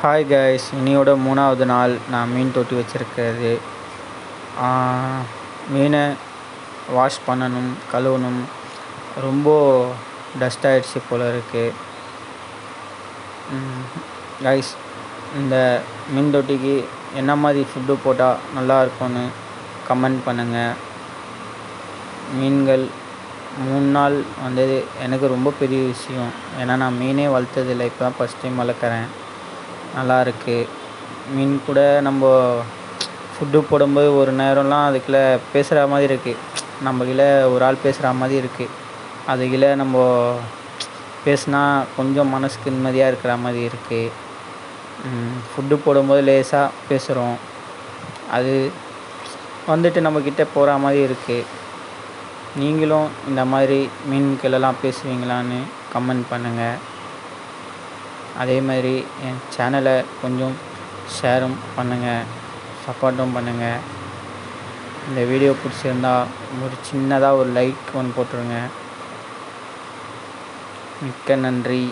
Hi guys இன்னையோட மூணாவது நாள் நான் மீன் தொட்டி வச்சுருக்கிறது. மீனை வாஷ் பண்ணணும் கழுவணும். ரொம்ப டஸ்ட் ஆகிடுச்சு போல் இருக்குது கைஸ் இந்த மீன் தொட்டிக்கு என்ன மாதிரி ஃபுட்டு போட்டால் நல்லா இருக்கும்னு கமெண்ட் பண்ணுங்கள் மீன்கள் மூணு நாள் வந்தது எனக்கு ரொம்ப பெரிய விஷயம். ஏன்னா நான் மீனே வளர்த்ததில்லை. இப்போ தான் ஃபஸ்ட் டைம் வளர்க்குறேன். நல்லா இருக்குது மீன் கூட நம்ம ஃபுட்டு போடும்போது ஒரு நேரம்லாம் அதுக்குள்ளே பேசுகிற மாதிரி இருக்குது நம்மக்கிட்ட ஒரு ஆள் பேசுகிற மாதிரி இருக்குது அதுக்குள்ளே நம்ம பேசினா கொஞ்சம் மனசுக்கு நிம்மதியாக இருக்கிற மாதிரி இருக்குது ஃபுட்டு போடும்போது லேசாக பேசுகிறோம் அது வந்துட்டு நம்மக்கிட்ட போகிற மாதிரி இருக்குது நீங்களும் இந்த மாதிரி மீன்களெல்லாம் பேசுவீங்களான்னு கமெண்ட் பண்ணுங்கள் அதே மாதிரி என் சேனலை கொஞ்சம் ஷேரும் பண்ணுங்கள் சப்போர்ட்டும் பண்ணுங்கள் இந்த வீடியோ பிடிச்சிருந்தா ஒரு சின்னதாக ஒரு லைக் ஒன்று போட்டுருங்க. மிக்க நன்றி.